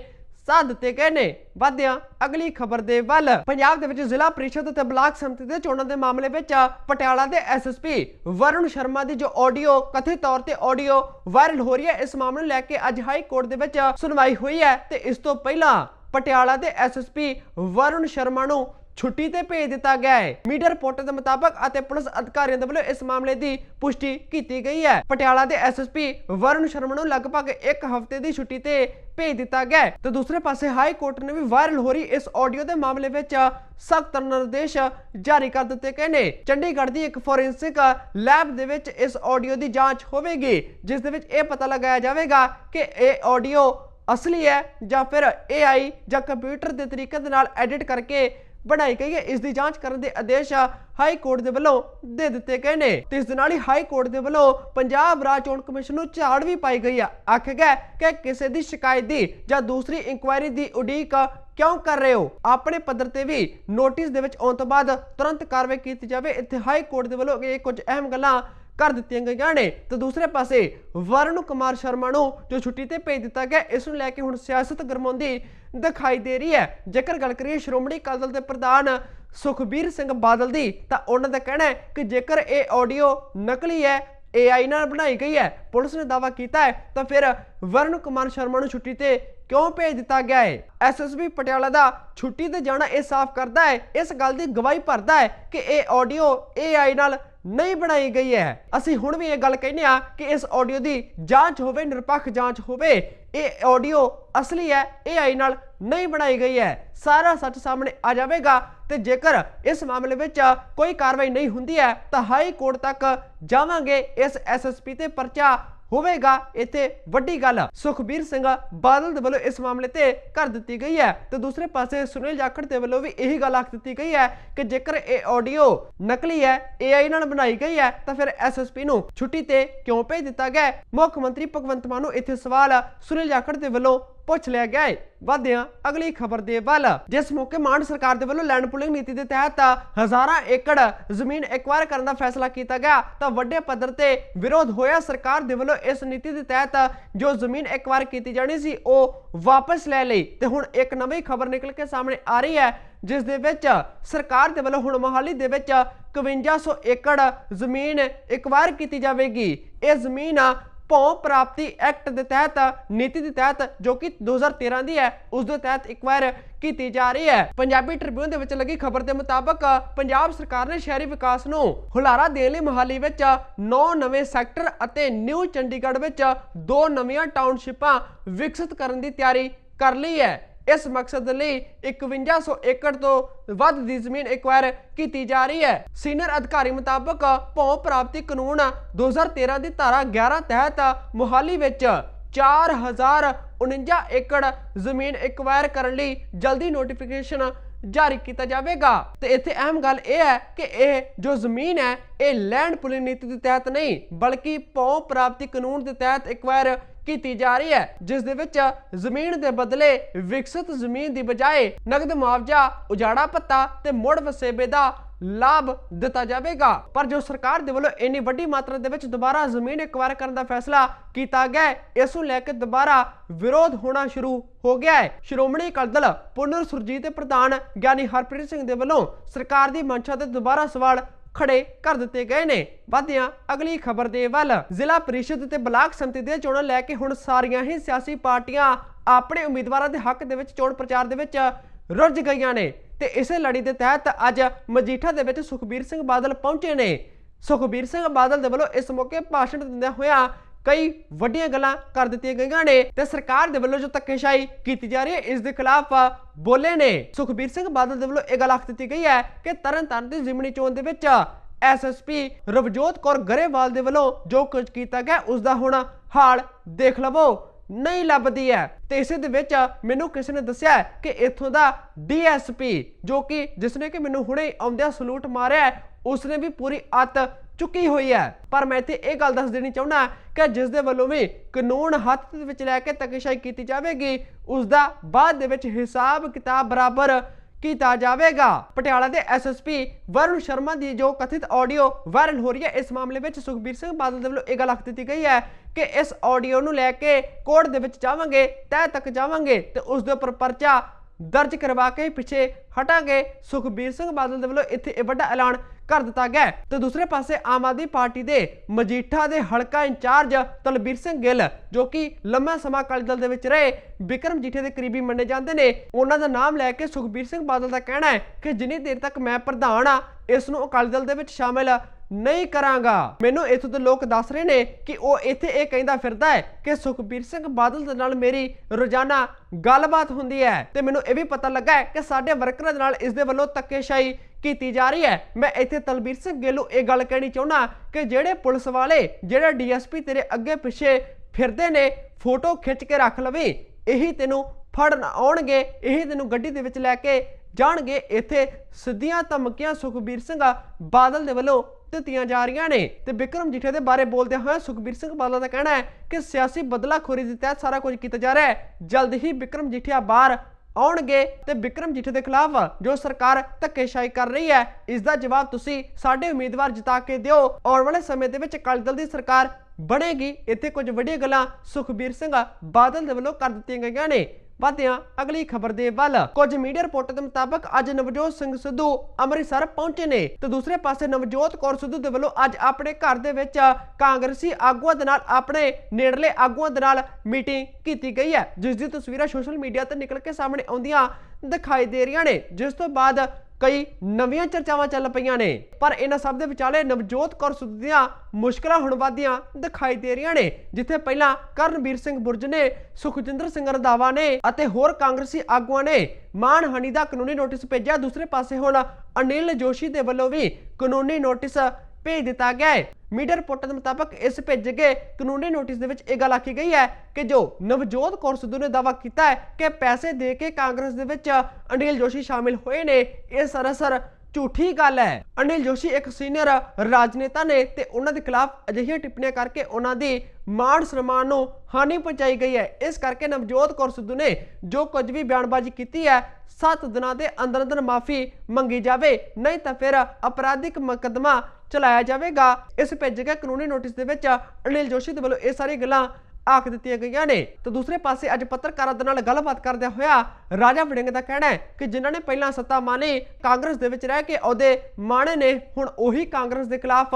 ਸਾਧ ਦਿੱਤੇ ਗਏ ਨੇ ਵਾਧਿਆਂ, ਅਗਲੀ ਖਬਰ ਦੇ ਵੱਲ। ਪੰਜਾਬ ਦੇ ਵਿੱਚ ਜ਼ਿਲ੍ਹਾ ਪ੍ਰੀਸ਼ਦ ਅਤੇ ਬਲਾਕ ਸੰਮਤੀ ਦੇ ਚੋਣਾਂ ਦੇ ਮਾਮਲੇ ਵਿੱਚ ਪਟਿਆਲਾ ਦੇ ਐਸਐਸਪੀ ਵਰੁਣ ਸ਼ਰਮਾ ਦੀ ਜੋ ਆਡੀਓ ਕਥਿਤ ਤੌਰ ਤੇ ਆਡੀਓ ਵਾਇਰਲ ਹੋ ਰਹੀ ਹੈ, ਇਸ ਮਾਮਲੇ ਨੂੰ ਲੈ ਕੇ ਅੱਜ ਹਾਈ ਕੋਰਟ ਦੇ ਵਿੱਚ ਸੁਣਵਾਈ ਹੋਈ ਹੈ ਤੇ ਇਸ ਤੋਂ ਪਹਿਲਾਂ ਪਟਿਆਲਾ ਦੇ ਐਸਐਸਪੀ ਵਰੁਣ ਸ਼ਰਮਾ ਨੂੰ ਛੁੱਟੀ ਤੇ ਭੇਜ ਦਿੱਤਾ ਗਿਆ ਹੈ। ਮੀਡੀਆ ਰਿਪੋਰਟ ਦੇ ਮੁਤਾਬਕ ਅਤੇ ਪੁਲਿਸ ਅਧਿਕਾਰੀਆਂ ਦੇ ਵੱਲੋਂ ਇਸ ਮਾਮਲੇ ਦੀ ਪੁਸ਼ਟੀ ਕੀਤੀ ਗਈ ਹੈ। ਪਟਿਆਲਾ ਦੇ ਐਸਐਸਪੀ ਵਰੁਣ ਸ਼ਰਮਾ ਨੂੰ ਲਗਭਗ ਇੱਕ ਹਫ਼ਤੇ ਦੀ ਛੁੱਟੀ ਤੇ ਭੇਜ ਦਿੱਤਾ ਗਿਆ ਤੇ ਦੂਸਰੇ ਪਾਸੇ ਹਾਈ ਕੋਰਟ ਨੇ ਵੀ ਵਾਇਰਲ ਹੋ ਰਹੀ ਇਸ ਆਡੀਓ ਦੇ ਮਾਮਲੇ ਵਿੱਚ ਸਖਤ ਨਿਰਦੇਸ਼ ਜਾਰੀ ਕਰ ਦਿੱਤੇ ਗਏ ਨੇ। ਚੰਡੀਗੜ੍ਹ ਦੀ ਇੱਕ ਫੋਰੈਂਸਿਕ ਲੈਬ ਦੇ ਵਿੱਚ ਇਸ ਆਡੀਓ ਦੀ ਜਾਂਚ ਹੋਵੇਗੀ, ਜਿਸ ਦੇ ਵਿੱਚ ਇਹ ਪਤਾ ਲਗਾਇਆ ਜਾਵੇਗਾ ਕਿ ਇਹ ਆਡੀਓ ਅਸਲੀ ਹੈ ਜਾਂ ਫਿਰ AI ਜਾਂ ਕੰਪਿਊਟਰ ਦੇ ਤਰੀਕੇ ਦੇ ਨਾਲ ਐਡਿਟ ਕਰਕੇ ਬਣਾਈ ਗਈ ਹੈ। ਇਸ ਦੀ ਜਾਂਚ ਕਰਨ ਦੇ ਆਦੇਸ਼ ਹਾਈ ਕੋਰਟ ਦੇ ਵੱਲੋਂ ਦੇ ਦਿੱਤੇ ਗਏ ਨੇ। ਤੇ ਇਸ ਦੇ ਨਾਲ ਹੀ ਹਾਈ ਕੋਰਟ ਦੇ ਵੱਲੋਂ ਪੰਜਾਬ ਰਾਜ ਚੋਣ ਕਮਿਸ਼ਨ ਨੂੰ ਝਾੜ ਵੀ ਪਾਈ ਗਈ ਆ। ਆਖਿਆ ਗਿਆ ਕਿ ਕਿਸੇ ਦੀ ਸ਼ਿਕਾਇਤ ਦੀ ਜਾਂ ਦੂਸਰੀ ਇਨਕੁਆਇਰੀ ਦੀ ਉਡੀਕ ਕਿਉਂ ਕਰ ਰਹੇ ਹੋ? ਆਪਣੇ ਪੱਧਰ ਤੇ ਵੀ ਨੋਟਿਸ ਦੇ ਵਿੱਚ ਆਉਣ ਤੋਂ ਬਾਅਦ ਤੁਰੰਤ ਕਾਰਵਾਈ ਕੀਤੀ ਜਾਵੇ। ਇੱਥੇ ਹਾਈ ਕੋਰਟ ਦੇ ਵੱਲੋਂ ਇਹ ਕੁਝ ਅਹਿਮ ਗੱਲਾਂ ਕਰ ਦਿੱਤੀਆਂ ਗਈਆਂ ਨੇ। ਤੇ ਦੂਸਰੇ ਪਾਸੇ ਵਰੁਣ ਕੁਮਾਰ ਸ਼ਰਮਾ ਨੂੰ ਜੋ ਛੁੱਟੀ ਤੇ ਭੇਜ ਦਿੱਤਾ ਗਿਆ, ਇਸ ਨੂੰ ਲੈ ਕੇ ਹੁਣ ਸਿਆਸਤ ਗਰਮਾਉਂਦੀ ਦਿਖਾਈ ਦੇ ਰਹੀ ਹੈ। ਜੇਕਰ ਗੱਲ ਕਰੀਏ ਸ਼੍ਰੋਮਣੀ ਅਕਾਲੀ ਦਲ ਦੇ ਪ੍ਰਧਾਨ ਸੁਖਬੀਰ ਸਿੰਘ ਬਾਦਲ ਦੀ, ਤਾਂ ਉਹਨਾਂ ਦਾ ਕਹਿਣਾ ਹੈ ਕਿ ਜੇਕਰ ਇਹ ਆਡੀਓ ਨਕਲੀ ਹੈ AI ਨਾਲ ਬਣਾਈ ਗਈ ਹੈ, ਪੁਲਿਸ ਨੇ ਦਾਅਵਾ ਕੀਤਾ ਹੈ, ਤਾਂ ਫਿਰ ਵਰੁਣ ਕੁਮਾਰ ਸ਼ਰਮਾ ਨੂੰ ਛੁੱਟੀ ਤੇ ਕਿਉਂ ਭੇਜ ਦਿੱਤਾ ਗਿਆ ਹੈ? ਐਸਐਸਬੀ ਪਟਿਆਲਾ ਦਾ ਛੁੱਟੀ ਤੇ ਜਾਣਾ ਇਹ ਸਾਫ਼ ਕਰਦਾ ਹੈ, ਇਸ ਗੱਲ ਦੀ ਗਵਾਹੀ ਭਰਦਾ ਹੈ ਕਿ ਇਹ ਆਡੀਓ AI ਨਾਲ ਨਹੀਂ ਬਣਾਈ ਗਈ ਹੈ। ਅਸੀਂ ਹੁਣ ਵੀ ਇਹ ਗੱਲ ਕਹਿੰਦੇ ਆ ਕਿ ਇਸ ਆਡੀਓ ਦੀ ਜਾਂਚ ਹੋਵੇ, ਨਿਰਪੱਖ ਜਾਂਚ ਹੋਵੇ, ਇਹ ਆਡੀਓ ਅਸਲੀ ਹੈ AI ਨਾਲ ਨਹੀਂ ਬਣਾਈ ਗਈ ਹੈ। ਸਾਰਾ ਸੱਚ ਸਾਹਮਣੇ ਆ ਜਾਵੇਗਾ ਤੇ ਜੇਕਰ ਇਸ ਮਾਮਲੇ ਵਿੱਚ ਕੋਈ ਕਾਰਵਾਈ ਨਹੀਂ ਹੁੰਦੀ ਹੈ, ਤਾਂ ਹਾਈ ਕੋਰਟ ਤੱਕ ਜਾਵਾਂਗੇ ਇਸ ਐਸਐਸਪੀ ਤੇ ਪਰਚਾ ਹੋਵੇਗਾ। ਇੱਥੇ ਵੱਡੀ ਗੱਲ ਸੁਖਬੀਰ ਸਿੰਘ ਬਾਦਲ ਦੇ ਵੱਲੋਂ ਇਸ ਮਾਮਲੇ ਤੇ ਕਰ ਦਿੱਤੀ ਗਈ ਹੈ। ਤੇ ਦੂਸਰੇ ਪਾਸੇ ਸੁਨੀਲ ਜਾਖੜ ਦੇ ਵੱਲੋਂ ਵੀ ਇਹੀ ਗੱਲ ਆਖ ਦਿੱਤੀ ਗਈ ਹੈ ਕਿ ਜੇਕਰ ਇਹ ਆਡੀਓ ਨਕਲੀ ਹੈ AI ਨਾਲ ਬਣਾਈ ਗਈ ਹੈ, ਤਾਂ ਫਿਰ ਐਸਐਸਪੀ ਨੂੰ ਛੁੱਟੀ ਤੇ ਕਿਉਂ ਭੇਜ ਦਿੱਤਾ ਗਿਆ ਮੁੱਖ ਮੰਤਰੀ ਭਗਵੰਤ ਮਾਨ ਨੂੰ ਇੱਥੇ ਸਵਾਲ ਸੁਨੀਲ ਜਾਖੜ ਦੇ ਵੱਲੋਂ ਪੁੱਛ ਲਿਆ ਗਿਆ ਹੈ ਵਧਿਆਂ ਅਗਲੀ ਖਬਰ ਦੇ ਵੱਲ, ਜਿਸ ਮੌਕੇ ਮਾਨ ਸਰਕਾਰ ਦੇ ਵੱਲੋਂ ਲੈਂਡ ਪੁਲਿੰਗ ਨੀਤੀ ਦੇ ਤਹਿਤ ਹਜ਼ਾਰਾਂ ਏਕੜ ਜ਼ਮੀਨ ਐਕਵਾਇਰ ਕਰਨ ਦਾ ਫੈਸਲਾ ਕੀਤਾ ਗਿਆ, ਤਾਂ ਵੱਡੇ ਪੱਧਰ ਤੇ ਵਿਰੋਧ ਹੋਇਆ। ਸਰਕਾਰ ਦੇ ਵੱਲੋਂ ਇਸ ਨੀਤੀ ਦੇ ਤਹਿਤ ਜੋ ਜ਼ਮੀਨ ਐਕਵਾਇਰ ਕੀਤੀ ਜਾਣੀ ਸੀ, ਉਹ ਵਾਪਸ ਲੈ ਲਈ। ਤੇ ਹੁਣ ਇੱਕ ਨਵੀਂ ਖਬਰ ਨਿਕਲ ਕੇ ਸਾਹਮਣੇ ਆ ਰਹੀ ਹੈ, ਜਿਸ ਦੇ ਵਿੱਚ ਸਰਕਾਰ ਦੇ ਵੱਲੋਂ ਹੁਣ ਮੋਹਾਲੀ ਦੇ ਵਿੱਚ 5100 ਏਕੜ ਜ਼ਮੀਨ ਐਕਵਾਇਰ ਕੀਤੀ ਜਾਵੇਗੀ। ਇਹ ਜ਼ਮੀਨ ਭੌ ਪ੍ਰਾਪਤੀ ਐਕਟ ਦੇ ਤਹਿਤ, ਨੀਤੀ ਦੇ ਤਹਿਤ ਜੋ ਕਿ 2013 ਦੀ ਹੈ, ਉਸ ਦੇ ਤਹਿਤ ਵਾਰ ਕੀਤੀ ਜਾ ਰਹੀ ਹੈ। ਪੰਜਾਬੀ ਟ੍ਰਿਬਿਊਨ ਦੇ ਵਿੱਚ ਲੱਗੀ ਖਬਰ ਦੇ ਮੁਤਾਬਕ, ਪੰਜਾਬ ਸਰਕਾਰ ਨੇ ਸ਼ਹਿਰੀ ਵਿਕਾਸ ਨੂੰ ਹੁਲਾਰਾ ਦੇਣ ਲਈ ਮੋਹਾਲੀ ਵਿੱਚ 9 ਨਵੇਂ ਸੈਕਟਰ ਅਤੇ ਨਿਊ ਚੰਡੀਗੜ੍ਹ ਵਿੱਚ ਦੋ ਨਵੀਆਂ ਟਾਊਨਸ਼ਿਪਾਂ ਵਿਕਸਿਤ ਕਰਨ ਦੀ ਤਿਆਰੀ ਕਰ ਲਈ ਹੈ। ਇਸ ਮਕਸਦ ਲਈ 5100 ਏਕੜ ਤੋਂ ਵੱਧ ਦੀ ਜ਼ਮੀਨ ਐਕਵਾਇਰ ਕੀਤੀ ਜਾ ਰਹੀ ਹੈ। ਸੀਨੀਅਰ ਅਧਿਕਾਰੀ ਮੁਤਾਬਕ ਭੌ ਪ੍ਰਾਪਤੀ ਕਾਨੂੰਨ 2013 ਦੀ ਧਾਰਾ 11 ਤਹਿਤ ਮੁਹਾਲੀ ਵਿੱਚ 4049 ਏਕੜ ਜ਼ਮੀਨ ਐਕਵਾਇਰ ਕਰਨ ਲਈ ਜਲਦੀ ਨੋਟੀਫਿਕੇਸ਼ਨ ਜਾਰੀ ਕੀਤਾ ਜਾਵੇਗਾ। ਤੇ ਇੱਥੇ ਅਹਿਮ ਗੱਲ ਇਹ ਹੈ ਕਿ ਇਹ ਜੋ ਜ਼ਮੀਨ ਹੈ, ਇਹ ਲੈਂਡ ਪੁਲਿੰਗ ਨੀਤੀ ਦੇ ਤਹਿਤ ਨਹੀਂ, ਬਲਕਿ ਭੌ ਪ੍ਰਾਪਤੀ ਕਾਨੂੰਨ ਦੇ ਤਹਿਤ ਐਕਵਾਇਰ ਕੀਤੀ ਜਾ ਰਹੀ ਹੈ, ਜਿਸ ਦੇ ਵਿੱਚ ਜ਼ਮੀਨ ਦੇ ਬਦਲੇ ਵਿਕਸਿਤ ਜ਼ਮੀਨ ਦੀ ਬਜਾਏ ਨਗਦ ਮੁਆਵਜ਼ਾ, ਉਜਾੜਾ ਭੱਤਾ ਤੇ ਮੁੜ ਵਸੇਬੇ ਦਾ ਲਾਭ ਦਿੱਤਾ ਜਾਵੇਗਾ। ਪਰ ਜੋ ਸਰਕਾਰ ਦੇ ਵੱਲੋਂ ਇੰਨੀ ਵੱਡੀ ਮਾਤਰਾ ਦੇ ਵਿੱਚ ਦੁਬਾਰਾ ਜ਼ਮੀਨ ਐਕਵਾਇਰ ਕਰਨ ਦਾ ਫੈਸਲਾ ਕੀਤਾ ਗਿਆ ਇਸ ਨੂੰ ਲੈ ਕੇ ਦੁਬਾਰਾ ਵਿਰੋਧ ਹੋਣਾ ਸ਼ੁਰੂ ਹੋ ਗਿਆ ਹੈ। ਸ਼੍ਰੋਮਣੀ ਅਕਾਲੀ ਦਲ ਪੁਨਰ ਸੁਰਜੀਤ ਦੇ ਪ੍ਰਧਾਨ ਗਿਆਨੀ ਹਰਪ੍ਰੀਤ ਸਿੰਘ ਦੇ ਵੱਲੋਂ ਸਰਕਾਰ ਦੀ ਮੰਸ਼ਾ ਤੇ ਦੁਬਾਰਾ ਸਵਾਲ ਖੜੇ ਕਰ ਦਿੱਤੇ ਗਏ ਨੇ। ਵਧਿਆਂ, ਅਗਲੀ ਖਬਰ ਦੇ ਵੱਲ ਜ਼ਿਲ੍ਹਾ ਪਰਿਸ਼ਦ ਤੇ ਬਲਾਕ ਸੰਮਤੀ ਦੀਆਂ ਚੋਣਾਂ ਲੈ ਕੇ ਹੁਣ ਸਾਰੀਆਂ ਹੀ ਸਿਆਸੀ ਪਾਰਟੀਆਂ ਆਪਣੇ ਉਮੀਦਵਾਰਾਂ ਦੇ ਹੱਕ ਦੇ ਵਿੱਚ ਚੋਣ ਪ੍ਰਚਾਰ ਦੇ ਵਿੱਚ ਰੁੱਝ ਗਈਆਂ ਨੇ ਤੇ ਇਸੇ ਲੜੀ ਦੇ ਤਹਿਤ ਅੱਜ ਮਜੀਠਾ ਦੇ ਵਿੱਚ ਸੁਖਬੀਰ ਸਿੰਘ ਬਾਦਲ ਪਹੁੰਚੇ ਨੇ। ਸੁਖਬੀਰ ਸਿੰਘ ਬਾਦਲ ਦੇ ਵੱਲੋਂ ਇਸ ਮੌਕੇ ਭਾਸ਼ਣ ਦਿੰਦਿਆਂ ਹੋਇਆ ਕਈ ਵੱਡੀਆਂ ਗੱਲਾਂ ਕਰ ਦਿੱਤੀਆਂ ਗਈਆਂ ਨੇ ਤੇ ਸਰਕਾਰ ਦੇ ਵੱਲੋਂ ਜੋ ਧੱਕੇਸ਼ਾਹੀ ਕੀਤੀ ਜਾ ਰਹੀ ਹੈ, ਇਸ ਦੇ ਖਿਲਾਫ ਬੋਲੇ ਨੇ। ਸੁਖਬੀਰ ਸਿੰਘ ਬਾਦਲ ਦੇ ਵੱਲੋਂ ਇਹ ਗੱਲ ਆਖ ਦਿੱਤੀ ਗਈ ਹੈ ਕਿ ਤਰਨਤਾਰਨ ਦੀ ਜ਼ਿਮਨੀ ਚੋਣ ਦੇ ਵਿੱਚ ਐਸਐਸਪੀ ਰਵਜੋਤ ਕੌਰ ਗਰੇਵਾਲ ਦੇ ਵੱਲੋਂ ਜੋ ਕੁਝ ਕੀਤਾ ਗਿਆ, ਉਸ ਦਾ ਹੁਣ ਹਾਲ ਦੇਖ ਲਵੋ। ਨਹੀਂ ਲੱਭਦੀ ਹੈ। ਤੇ ਇਸੇ ਦੇ ਵਿੱਚ ਮੈਨੂੰ ਕਿਸੇ ਨੇ ਦੱਸਿਆ ਕਿ ਇੱਥੋਂ ਦਾ ਡੀਐਸਪੀ ਜੋ ਕਿ ਜਿਸਨੇ ਕਿ ਮੈਨੂੰ ਹੁਣੇ ਆਉਂਦਿਆਂ ਸਲੂਟ ਮਾਰਿਆ ਉਸਨੇ ਵੀ ਪੂਰੀ ਅੱਤ ਚੁੱਕੀ ਹੋਈ ਹੈ। ਪਰ ਮੈਂ ਇੱਥੇ ਇਹ ਗੱਲ ਦੱਸ ਦੇਣੀ ਚਾਹੁੰਦਾ ਕਿ ਜਿਸ ਦੇ ਵੱਲੋਂ ਵੀ ਕਾਨੂੰਨ ਹੱਥ ਦੇ ਵਿੱਚ ਲੈ ਕੇ ਤਕਸ਼ਾਈ ਕੀਤੀ ਜਾਵੇਗੀ, ਉਸ ਦਾ ਬਾਅਦ ਦੇ ਵਿੱਚ ਹਿਸਾਬ ਕਿਤਾਬ ਬਰਾਬਰ ਕੀਤਾ ਜਾਵੇਗਾ। ਪਟਿਆਲਾ ਦੇ ਐਸਐਸਪੀ ਵਰੁਣ ਸ਼ਰਮਾ ਦੀ ਜੋ ਕਥਿਤ ਆਡੀਓ ਵਾਇਰਲ ਹੋ ਰਹੀ ਹੈ, ਇਸ ਮਾਮਲੇ ਵਿੱਚ ਸੁਖਬੀਰ ਸਿੰਘ ਬਾਦਲ ਦੇ ਵੱਲੋਂ ਇਹ ਗੱਲ ਆਖ ਦਿੱਤੀ ਗਈ ਹੈ ਕਿ ਇਸ ਆਡੀਓ ਨੂੰ ਲੈ ਕੇ ਕੋਰਟ ਦੇ ਵਿੱਚ ਜਾਵਾਂਗੇ, ਤਹਿ ਤੱਕ ਜਾਵਾਂਗੇ ਤੇ ਉਸ ਦੇ ਉੱਪਰ ਪਰਚਾ ਦਰਜ ਕਰਵਾ ਕੇ ਪਿੱਛੇ ਹਟਾਂਗੇ। ਸੁਖਬੀਰ ਸਿੰਘ ਬਾਦਲ ਦੇ ਵੱਲੋਂ ਇੱਥੇ ਇਹ ਵੱਡਾ ਐਲਾਨ ਕਰ ਦਿੱਤਾ ਗਿਆ ਤੇ ਦੂਸਰੇ ਪਾਸੇ ਆਮ ਆਦਮੀ ਪਾਰਟੀ ਦੇ ਮਜੀਠਾ ਦੇ ਹਲਕਾ ਇੰਚਾਰਜ ਤਲਬੀਰ ਸਿੰਘ ਗਿੱਲ, ਜੋ ਕਿ ਲੰਮਾ ਸਮਾਂ ਅਕਾਲੀ ਦਲ ਦੇ ਵਿੱਚ ਰਹੇ, ਵਿਕਰਮ ਜੀਠੇ ਦੇ ਕਰੀਬੀ ਮੰਨੇ ਜਾਂਦੇ ਨੇ। ਉਹਨਾਂ ਦਾ ਨਾਮ ਲੈ ਕੇ ਸੁਖਬੀਰ ਸਿੰਘ ਬਾਦਲ ਦਾ ਕਹਿਣਾ ਹੈ ਕਿ ਜਿੰਨੀ ਦੇਰ ਤੱਕ ਮੈਂ ਪ੍ਰਧਾਨ ਆ ਇਸ ਨੂੰ ਅਕਾਲੀ ਦਲ ਦੇ ਵਿੱਚ ਸ਼ਾਮਿਲ ਨਹੀਂ ਕਰਾਂਗਾ। ਮੈਨੂੰ ਇੱਥੋਂ ਦੇ ਲੋਕ ਦੱਸ ਰਹੇ ਨੇ ਕਿ ਉਹ ਇੱਥੇ ਇਹ ਕਹਿੰਦਾ ਫਿਰਦਾ ਹੈ ਕਿ ਸੁਖਬੀਰ ਸਿੰਘ ਬਾਦਲ ਦੇ ਨਾਲ ਮੇਰੀ ਰੋਜ਼ਾਨਾ ਗੱਲਬਾਤ ਹੁੰਦੀ ਹੈ। ਤੇ ਮੈਨੂੰ ਇਹ ਵੀ ਪਤਾ ਲੱਗਾ ਹੈ ਕਿ ਸਾਡੇ ਵਰਕਰਾਂ ਦੇ ਨਾਲ ਇਸ ਦੇ ਵੱਲੋਂ ਧੱਕੇਸ਼ਾਹੀ ਕੀਤੀ ਜਾ ਰਹੀ ਹੈ। ਮੈਂ ਇੱਥੇ ਤਲਬੀਰ ਸਿੰਘ ਗਿੱਲ ਇਹ ਗੱਲ ਕਹਿਣੀ ਚਾਹੁੰਦਾ ਕਿ ਜਿਹੜੇ ਪੁਲਿਸ ਵਾਲੇ, ਜਿਹੜੇ ਡੀਐਸਪੀ ਤੇਰੇ ਅੱਗੇ ਪਿੱਛੇ ਫਿਰਦੇ ਨੇ, ਫੋਟੋ ਖਿੱਚ ਕੇ ਰੱਖ ਲਵੇ, ਇਹੀ ਤੈਨੂੰ ਫੜਨ ਆਉਣਗੇ, ਇਹੀ ਤੈਨੂੰ ਗੱਡੀ ਦੇ ਵਿੱਚ ਲੈ ਕੇ ਜਾਣਗੇ। ਇੱਥੇ ਸਿੱਧੀਆਂ ਧਮਕੀਆਂ ਸੁਖਬੀਰ ਸਿੰਘ ਬਾਦਲ ਦੇ ਵੱਲੋਂ ਦਿੱਤੀਆਂ ਜਾ ਰਹੀਆਂ ਨੇ। ਤੇ ਵਿਕਰਮ ਜੀਠੇ ਦੇ ਬਾਰੇ ਬੋਲਦਿਆਂ ਹੋਇਆ ਸੁਖਬੀਰ ਸਿੰਘ ਬਾਦਲ ਦਾ ਕਹਿਣਾ ਹੈ ਕਿ ਸਿਆਸੀ ਬਦਲਾਖੋਰੀ ਦੇ ਤਹਿਤ ਸਾਰਾ ਕੁਝ ਕੀਤਾ ਜਾ ਰਿਹਾ ਹੈ। ਜਲਦ ਹੀ ਵਿਕਰਮ ਜੀਠਿਆ ਬਾਹਰ ਆਉਣਗੇ ਤੇ ਵਿਕਰਮ ਜੀਠੇ ਦੇ ਖਿਲਾਫ ਜੋ ਸਰਕਾਰ ਧੱਕੇਸ਼ਾਹੀ ਕਰ ਰਹੀ ਹੈ ਇਸ ਦਾ ਜਵਾਬ ਤੁਸੀਂ ਸਾਡੇ ਉਮੀਦਵਾਰ ਜਿਤਾ ਕੇ ਦਿਓ ਆਉਣ ਵਾਲੇ ਸਮੇਂ ਦੇ ਵਿੱਚ ਅਕਾਲੀ ਦਲ ਦੀ ਸਰਕਾਰ ਬਣੇਗੀ। ਇੱਥੇ ਕੁਝ ਵੱਡੀਆਂ ਗੱਲਾਂ ਸੁਖਬੀਰ ਸਿੰਘ ਬਾਦਲ ਦੇ ਵੱਲੋਂ ਕਰ ਦਿੱਤੀਆਂ ਗਈਆਂ ਨੇ। ਵਧਿਆਂ, ਅਗਲੀ ਖਬਰ ਦੇ ਵੱਲ। ਕੁਝ ਮੀਡੀਆ ਰਿਪੋਰਟ ਦੇ ਮੁਤਾਬਕ ਅੱਜ ਨਵਜੋਤ ਸਿੰਘ ਸਿੱਧੂ ਅੰਮ੍ਰਿਤਸਰ ਪਹੁੰਚੇ ਨੇ। ਤੇ ਦੂਸਰੇ ਪਾਸੇ ਨਵਜੋਤ ਕੌਰ ਸਿੱਧੂ ਦੇ ਵੱਲੋਂ ਅੱਜ ਆਪਣੇ ਘਰ ਦੇ ਵਿੱਚ ਕਾਂਗਰਸੀ ਆਗੂਆਂ ਦੇ ਨਾਲ ਆਪਣੇ ਨੇੜਲੇ ਆਗੂਆਂ ਦੇ ਨਾਲ ਮੀਟਿੰਗ ਕੀਤੀ ਗਈ ਹੈ, ਜਿਸ ਦੀ ਤਸਵੀਰਾਂ ਸੋਸ਼ਲ ਮੀਡੀਆ ਤੇ ਨਿਕਲ ਕੇ ਸਾਹਮਣੇ ਆਉਂਦੀਆਂ ਦਿਖਾਈ ਦੇ ਰਹੀਆਂ ਨੇ। ਜਿਸ ਤੋਂ ਬਾਅਦ ਕਈ ਨਵੀਆਂ ਚਰਚਾਵਾਂ ਚੱਲ ਪਈਆਂ ਨੇ, ਪਰ ਇਹਨਾਂ ਸਭ ਦੇ ਵਿਚਾਲੇ ਨਵਜੋਤ ਕੌਰ ਸਿੱਧੂ ਦੀਆਂ ਮੁਸ਼ਕਲਾਂ ਹੁਣ ਵੱਧਦੀਆਂ ਦਿਖਾਈ ਦੇ ਰਹੀਆਂ ਨੇ, ਜਿੱਥੇ ਪਹਿਲਾਂ ਕਰਨਵੀਰ ਸਿੰਘ ਬੁਰਜ ਨੇ, ਸੁਖਜਿੰਦਰ ਸਿੰਘ ਰੰਧਾਵਾ ਨੇ ਅਤੇ ਹੋਰ ਕਾਂਗਰਸੀ ਆਗੂਆਂ ਨੇ ਮਾਨਹਾਨੀ ਦਾ ਕਾਨੂੰਨੀ ਨੋਟਿਸ ਭੇਜਿਆ। ਦੂਸਰੇ ਪਾਸੇ ਹੁਣ ਅਨਿਲ ਜੋਸ਼ੀ ਦੇ ਵੱਲੋਂ ਵੀ ਕਾਨੂੰਨੀ ਨੋਟਿਸ ਭੇਜ ਦਿੱਤਾ ਗਿਆ ਹੈ। ਮੀਡੀਆ ਰਿਪੋਰਟਾਂ ਦੇ ਮੁਤਾਬਕ ਇਸ ਭੇਜੇ ਗਏ ਕਾਨੂੰਨੀ ਨੋਟਿਸ ਦੇ ਵਿੱਚ ਇਹ ਗੱਲ ਆਖੀ ਗਈ ਹੈ ਕਿ ਜੋ ਨਵਜੋਤ ਕੌਰ ਸਿੱਧੂ ਨੇ ਦਾਅਵਾ ਕੀਤਾ ਹੈ ਕਿ ਪੈਸੇ ਦੇ ਕੇ ਕਾਂਗਰਸ ਦੇ ਵਿੱਚ ਅਨਿਲ ਜੋਸ਼ੀ ਸ਼ਾਮਿਲ ਹੋਏ ਨੇ, ਇਹ ਸਰਾਸਰ ਝੂਠੀ ਗੱਲ ਹੈ। ਅਨਿਲ ਜੋਸ਼ੀ ਇੱਕ ਸੀਨੀਅਰ ਰਾਜਨੇਤਾ ਨੇ ਤੇ ਉਹਨਾਂ ਦੇ ਖਿਲਾਫ ਅਜਿਹੀਆਂ ਟਿੱਪਣੀਆਂ ਕਰਕੇ ਉਹਨਾਂ ਦੀ ਮਾਣ ਸਨਮਾਨ ਨੂੰ ਹਾਨੀ ਪਹੁੰਚਾਈ ਗਈ ਹੈ। ਇਸ ਕਰਕੇ ਨਵਜੋਤ ਕੌਰ ਸਿੱਧੂ ਨੇ ਜੋ ਕੁਝ ਵੀ ਬਿਆਨਬਾਜ਼ੀ ਕੀਤੀ ਹੈ 7 ਦਿਨਾਂ ਦੇ ਅੰਦਰ ਅੰਦਰ ਮਾਫੀ ਮੰਗੀ ਜਾਵੇ, ਨਹੀਂ ਤਾਂ ਫਿਰ ਅਪਰਾਧਿਕ ਮੁਕੱਦਮਾ ਚਲਾਇਆ ਜਾਵੇਗਾ। ਇਸ ਭੇਜੇ ਗਏ ਕਾਨੂੰਨੀ ਨੋਟਿਸ ਦੇ ਵਿੱਚ ਅਨਿਲ ਜੋਸ਼ੀ ਦੇ ਵੱਲੋਂ ਇਹ ਸਾਰੀ ਗੱਲਾਂ ਆਖ ਦਿੱਤੀਆਂ ਗਈਆਂ ਨੇ। ਤੇ ਦੂਸਰੇ ਪਾਸੇ ਅੱਜ ਪੱਤਰਕਾਰਾਂ ਦੇ ਨਾਲ ਗੱਲਬਾਤ ਕਰਦਿਆਂ ਹੋਇਆ ਰਾਜਾ ਵੜਿੰਗ ਦਾ ਕਹਿਣਾ ਹੈ ਕਿ ਜਿਨ੍ਹਾਂ ਨੇ ਪਹਿਲਾਂ ਸੱਤਾ ਮਾਣੀ ਕਾਂਗਰਸ ਦੇ ਵਿੱਚ ਰਹਿ ਕੇ ਅਹੁਦੇ ਮਾਣੇ ਨੇ, ਹੁਣ ਉਹੀ ਕਾਂਗਰਸ ਦੇ ਖਿਲਾਫ